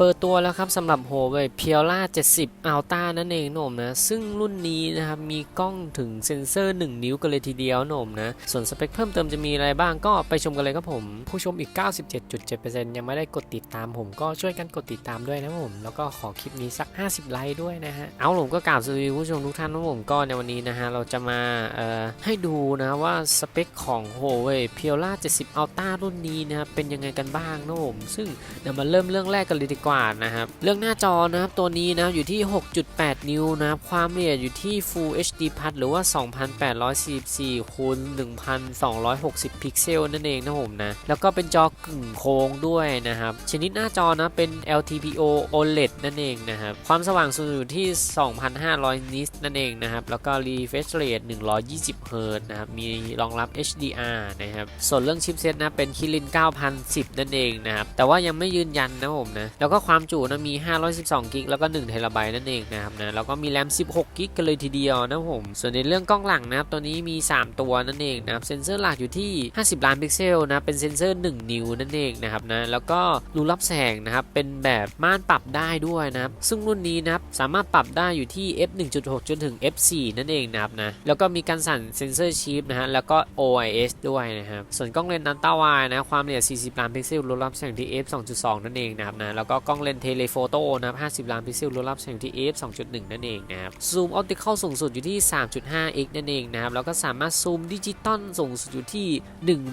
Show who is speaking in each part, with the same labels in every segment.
Speaker 1: เปิดตัวแล้วครับสำหรับ Huawei p i o l a 70 Ultra นั่นเองนะผมนะ ซึ่งรุ่นนี้นะครับมีกล้องถึงเซ็นเซอร์ 1 นิ้วกันเลยทีเดียวนะผมนะ ส่วนสเปคเพิ่มเติมจะมีอะไรบ้างก็ไปชมกันเลยครับผม ผู้ชมอีก 97.7%ยังไม่ได้กดติดตามผมก็ช่วยกันกดติดตามด้วยนะผม แล้วก็ขอคลิปนี้สัก 50 ไลค์ด้วยนะฮะ เอาผมก็กราบสวัสดีผู้ชมทุกท่านนะผมก็ในวันนี้นะฮะเราจะมาเอ่อให้ดูนะว่าสเปคของ Huawei p i o l a 70 Ultra รุ่นนี้นะครับเป็นยังไงกันบ้างนะผมซึ่งเดี๋ยวมาเริ่มเรื่องแรกกันเลยดีกว่านะครับเรื่องหน้าจอนะครับตัวนี้นะอยู่ที่ 6.8 นิ้วนะครับความละเอียดอยู่ที่ Full HD Plus หรือว่า 2844คูณ1260 พิกเซลนั่นเองนะผมนะแล้วก็เป็นจอกึ่งโค้งด้วยนะครับชนิดหน้าจอนะเป็น LTPO OLED นั่นเองนะครับความสว่างสูงอยู่ที่ 2,500 นิตนั่นเองนะครับแล้วก็ refresh rate 120 Hz นะครับมีรองรับ HDR นะครับส่วนเรื่องชิปเซตนะเป็น Kirin 9010 นั่นเองนะครับแต่ว่ายังไม่ยืนยันนะผมนะแล้วก็ความจุนะมี 512กิกแล้วก็1เทราไบต์นั่นเองนะครับนะแล้วก็มีแรม 16กิกกันเลยทีเดียวนะผม ส่วนในเรื่องกล้องหลังนะครับตัวนี้มี 3 ตัวนั่นเองนะครับเซนเซอร์หลักอยู่ที่ 50 ล้านพิกเซลนะเป็นเซนเซอร์ 1 นิ้วนั่นเองนะครับนะแล้วก็รูรับแสงนะครับเป็นแบบม่านปรับได้ด้วยนะครับซึ่งรุ่นนี้นะครับสามารถปรับได้อยู่ที่ f 1.6จนถึง f 4นั่นเองนะครับนะแล้วก็มีการสั่นเซนเซอร์ชิปนะฮะแล้วก็ OIS ด้วยนะครับส่วนกล้องเลนส์อัลตร้าไวด์นะความละเอียด 40 ล้านพิกเซลรูรับแสงที่ f 2.2 นั่นเองนะครับนะแล้วก็กล้องเลนส์เทเลโฟโต้นะครับ50 ล้านพิกเซลรูรับแสงที่ f 2.1 นั่นเองนะครับ ซูมออปติคอลสูงสุดอยู่ที่ 3.5x นั่นเองนะครับ แล้วก็สามารถซูมดิจิตอลสูงสุดอยู่ที่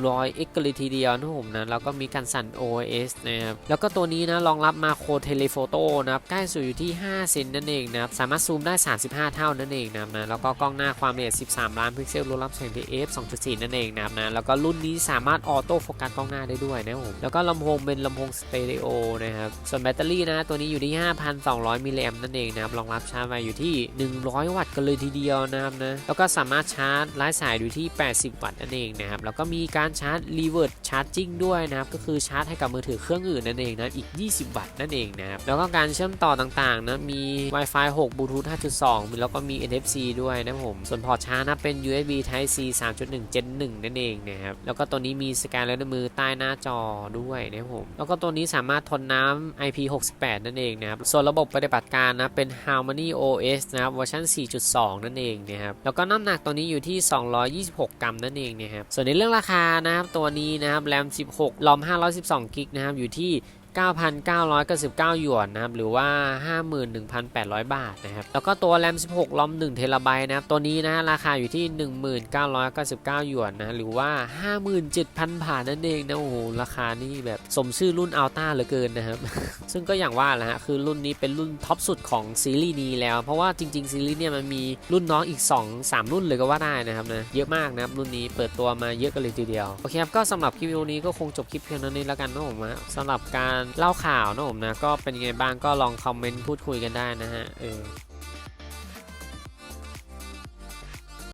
Speaker 1: 100x กันเลยทีเดียวนะผมนะ แล้วก็มีการสั่น OIS นะครับ แล้วก็ตัวนี้นะรองรับมาโครเทเลโฟโต้นะครับ ใกล้สุดอยู่ที่ 5 เซนนั่นเองนะครับ สามารถซูมได้ 35 เท่านั่นเองนะครับนะ แล้วก็กล้องหน้าความละเอียด 13 ล้านพิกเซลรูรับแสงที่ f 2.4 นั่นเองนะครับนะ แล้วก็รุ่นนี้สามารถออโต้โฟกัสกล้องหน้าได้ด้วยนะผม แล้วก็ลำโพงเป็นลำโพงสเตอริโอนะครับส่วนแบตเตอรี่นะตัวนี้อยู่ที่ 5,200 มิลลิแอมป์นั่นเองนะครับรองรับชาร์จไวอยู่ที่ 100 วัตต์กันเลยทีเดียวนะครับนะแล้วก็สามารถชาร์จไร้สายอยู่ที่ 80 วัตต์นั่นเองนะครับแล้วก็มีการชาร์จรีเวิร์สชาร์จิ่งด้วยนะครับก็คือชาร์จให้กับมือถือเครื่องอื่นนั่นเองนะอีก 20 วัตต์นั่นเองนะครับแล้วก็การเชื่อมต่อต่างๆนะมี Wi-Fi 6 Bluetooth 5.2 แล้วก็มี NFC ด้วยนะผมส่วนพอร์ตชาร์จนะเป็น USB Type C 3.1 Gen 1นั่นเองนะครับแล้วก็ตัวนี้มีสแกนและมือใต้หน้าจอด้วยนะผมแล้วก็ตัวนี้สามารถทนน้ำ IP68 นั่นเองนะครับ ส่วนระบบปฏิบัติการนะเป็น Harmony OS นะครับเวอร์ชัน4.2 นั่นเองนะครับ แล้วก็น้ำหนักตัวนี้อยู่ที่ 226 กรัมนั่นเองนะครับ ส่วนในเรื่องราคานะครับตัวนี้นะครับแรม16รอม512กิกนะครับอยู่ที่ 9,999 หยวนนะครับหรือว่า 51,800 บาทนะครับแล้วก็ตัวแรม 16 ลอม 1 เทราไบต์นะครับตัวนี้นะราคาอยู่ที่ 1999 หยวนนะหรือว่า 57,000 บาทนั่นเองนะโอ้โหราคานี่แบบสมชื่อรุ่นอัลต้าเหลือเกินนะครับ ซึ่งก็อย่างว่าแหละฮะคือรุ่นนี้เป็นรุ่นท็อปสุดของซีรีส์นี้แล้ว เพราะว่าจริง ๆ ซีรีส์เนี่ยมันมีรุ่นน้องอีก 2 3 รุ่นเลยก็ว่าได้นะครับนะเยอะมากนะครับรุ่นนี้เปิดตัวมาเยอะกันเลยทีเดียวโอเคครับก็สำหรับคลิปวิดีโอนี้ก็คงจบคลิปเพียงเท่านี้แล้วกันนะผมนะสำหรับการเล่าข่าวนะผมนะ ก็เป็นยังไงบ้างก็ลองคอมเมนต์พูดคุยกันได้นะฮะเออ